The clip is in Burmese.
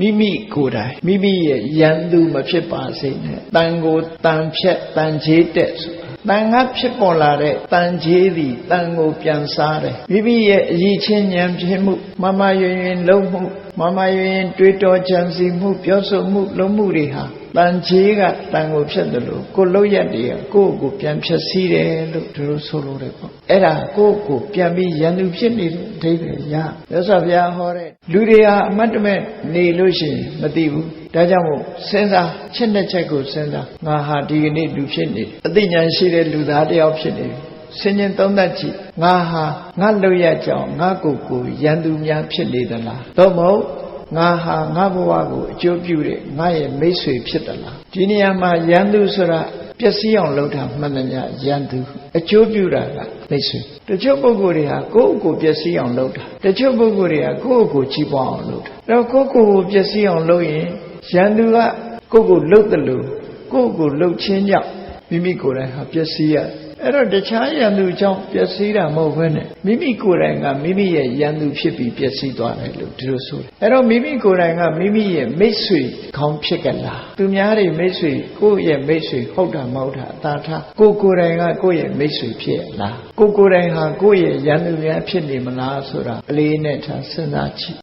မိမိကိုယ်တိုင်မိမိရဲ့ရန်သူမဖြစ်ပါစေနဲ့တန်ကိုတန်ဖြတ်တန်ချေးတက်ဆိုတာတန်ကဖြစ်ပေါ်လာတဲ့တန်ချေးသည်တန်ကိုပြန်စားတယ်မိမိရဲ့အည်ချင်းဉာဏ်ဖြစ်မှုမမယွင်ယွင်လုံးမှုမမယွင်ယွင်တွေးတောကြံစီမှု ပြောဆိုမှုလုံးမှုတွေဟာတန်ချေးကတန်ကိုဖြစ်တယ်လို့ကိုလုံးရက်တွေကကိုယ့်ကိုပြန်ဖြတ်စည်းတယ်လို့သူတို့ဆိုလို့တယ်ပေါ့အဲ့ဒါကိုယ့်ကိုပြန်ပြီးရန်သူဖြစ်နေတဲ့အဓိပ္ပာယ်ရမြတ်စွာဘုရားဟောတဲ့လူတွေဟာအမတ်တမဲ့နေလို့ရှိရင်မသိဘူးဒါကြောင့်မို့စဉ်းစားချက်နဲ့ချက်ကိုစဉ်းစားငါဟာဒီကနေ့လူဖြစ်နေအသိဉာဏ်ရှိတဲ့လူသားတစ်ယောက်ဖြစ်နေပြီဆင်ញင်သုံးသပ်ကြည့်ငါဟာငါလွတ်ရကြောင်းငါကိုယ်ကိုရန်သူများဖြစ်နေသလားသို့မဟုတ် ငါဟာငါဘဝကိုအကျိုးပြုတဲ့ငါရဲ့မိတ်ဆွေဖြစ်သလားဒီနေရာမှာရန်သူဆိုတာပျက်စီးအောင်လုပ်တာမှန်တယ်များရန်သူအကျိုးပြုတာကမိတ်ဆွေတချို့ပုဂ္ဂိုလ်တွေဟာကိုယ့်အကိုပျက်စီးအောင်လုပ်တာတချို့ပုဂ္ဂိုလ်တွေကကိုယ့်အကိုကြီးပွားအောင်လုပ်တာအဲ့တော့ကိုယ့်ကိုယ်ကိုပျက်စီးအောင်လုပ်ရင်ရန်သူကကိုယ့်ကိုလှုပ်တယ်လို့ကိုယ့်ကိုလှုပ်ချင်းကြောင့် မိမိကိုယ်တိုင်ဟာပျက်စီးရအဲ့တော့တခြားရန်သူကြောင့်ပျက်စီးတာမဟုတ်ဘဲနဲ့မိမိကိုယ်တိုင်ကမိမိရဲ့ရန်သူဖြစ်ပြီးပျက်စီးသွားတယ်လို့ဒီလိုဆိုတယ်အဲ့တော့မိမိကိုယ်တိုင်ကမိမိရဲ့မိတ်ဆွေခေါင်းဖြစ်ကြလားသူများတွေမိတ်ဆွေကိုယ့်ရဲ့မိတ်ဆွေဟုတ်တာမဟုတ်တာအသာထားကိုယ်ကိုယ်တိုင်ကကိုယ့်ရဲ့မိတ်ဆွေဖြစ်လားကိုယ်ကိုယ်တိုင်ဟာကိုယ့်ရဲ့ရန်သူများဖြစ်နေမလားဆိုတာအလေးနဲ့ထားစဉ်းစားကြည့်